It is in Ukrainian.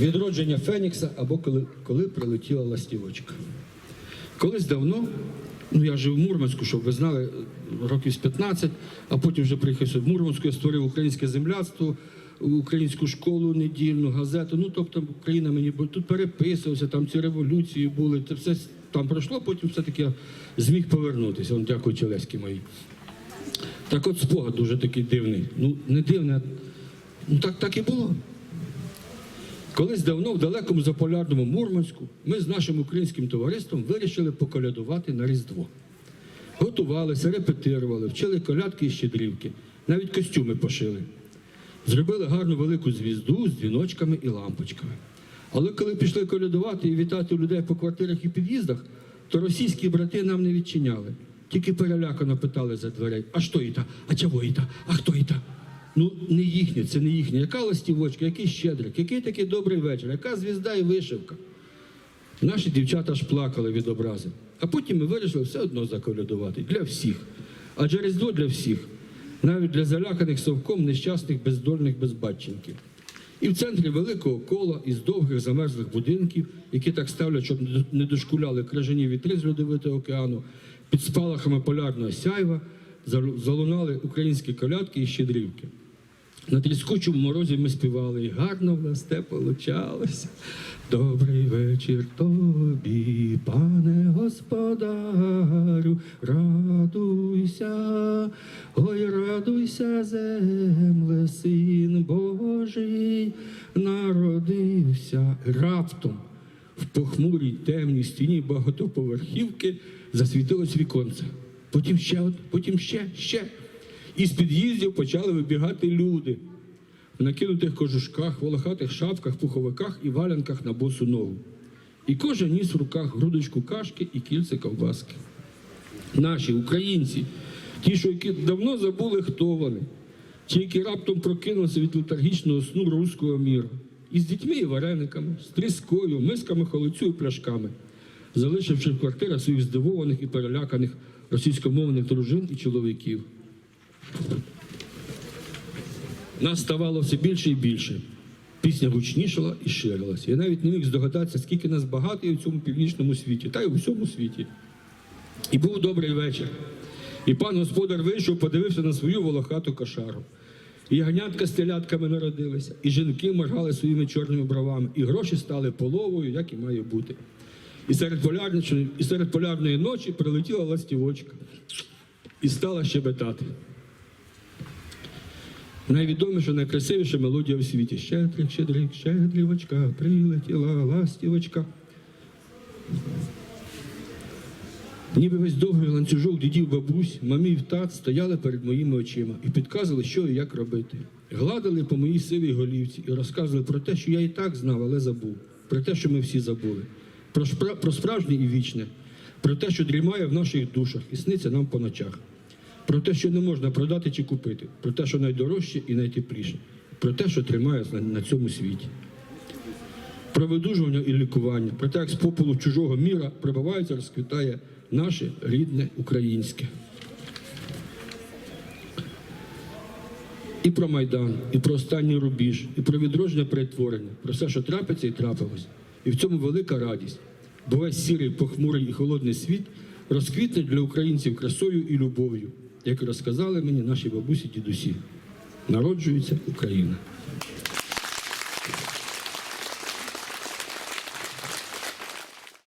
Відродження Фенікса або коли, коли прилетіла ластівочка. Колись давно, ну я жив в Мурманську, щоб ви знали, років з 15, а потім вже приїхав в Мурманську, я створив українське земляцтво, українську школу недільну, газету. Ну, тобто Україна мені тут переписувався, там ці революції були, це все там пройшло, потім все-таки я зміг повернутися. Вон, дякую Челеській моїй. Так от спогад дуже такий дивний. Ну, не дивний, а ну так, так і було. Колись давно в далекому заполярному Мурманську ми з нашим українським товариством вирішили поколядувати на Різдво. Готувалися, репетирували, вчили колядки і щедрівки, навіть костюми пошили. Зробили гарну велику звізду з дзвіночками і лампочками. Але коли пішли колядувати і вітати людей по квартирах і під'їздах, то російські брати нам не відчиняли. Тільки перелякано питали за дверей: а що іта? А чого іта? А хто іта? Ну, не їхнє, це не їхнє. Яка ластівочка, який щедрик, який такий добрий вечір, яка звізда і вишивка. Наші дівчата ж плакали від образи. А потім ми вирішили все одно заколядувати для всіх. Адже Різдво для всіх, навіть для заляканих совком нещасних бездольних безбатченків. І в центрі великого кола із довгих замерзлих будинків, які так ставлять, щоб не дошкуляли крижані вітри з льодовитого океану, під спалахами полярного сяйва залунали українські колядки і щедрівки. На тріскучому морозі ми співали, і гарно в нас те получалося. Добрий вечір тобі, пане господарю, радуйся, ой, радуйся, земле, син Божий, народився раптом. В похмурій темній стіні багатоповерхівки засвітилось віконце. Потім ще, потім ще, ще. І з під'їздів почали вибігати люди в накинутих кожушках, волохатих шапках, пуховиках і валянках на босу ногу. І кожен ніс в руках грудочку кашки і кільце ковбаски. Наші українці, ті, що які давно забули, хто вони, ті, які раптом прокинулися від летаргічного сну руського міру, із дітьми і варениками, з тріскою, мисками холодцю і пляшками, залишивши в квартирах своїх здивованих і переляканих російськомовних дружин і чоловіків. Нас ставало все більше і більше. Пісня гучнішала і ширилася. Я навіть не міг здогадатися, скільки нас багато є в цьому північному світі, та й у всьому світі. І був добрий вечір. І пан господар вийшов, подивився на свою волохату кошару. І ягнятка з телятками народилися, і жінки моргали своїми чорними бровами, і гроші стали половою, як і має бути. І серед полярної, і серед полярної ночі прилетіла ластівочка і стала щебетати. Найвідоміша, найкрасивіша мелодія в світі. Щедрик, щедрик, щедрівочка, прилетіла ластівочка. Ніби весь довгий ланцюжок дідів бабусь, мамів тат стояли перед моїми очима і підказували, що і як робити. Гладили по моїй сивій голівці і розказували про те, що я і так знав, але забув, про те, що ми всі забули, про, шпра- про справжнє і вічне, про те, що дрімає в наших душах і сниться нам по ночах, про те, що не можна продати чи купити, про те, що найдорожче і найтепліше, про те, що тримає на, на цьому світі. Про видужування і лікування, про те, як з попелу чужого міра прибувається, розквітає наше рідне українське. І про Майдан, і про останній рубіж, і про відродження перетворення, про все, що трапиться і трапилось. І в цьому велика радість, бо весь сірий, похмурий і холодний світ розквітне для українців красою і любов'ю, як розказали мені наші бабусі дідусі. Народжується Україна.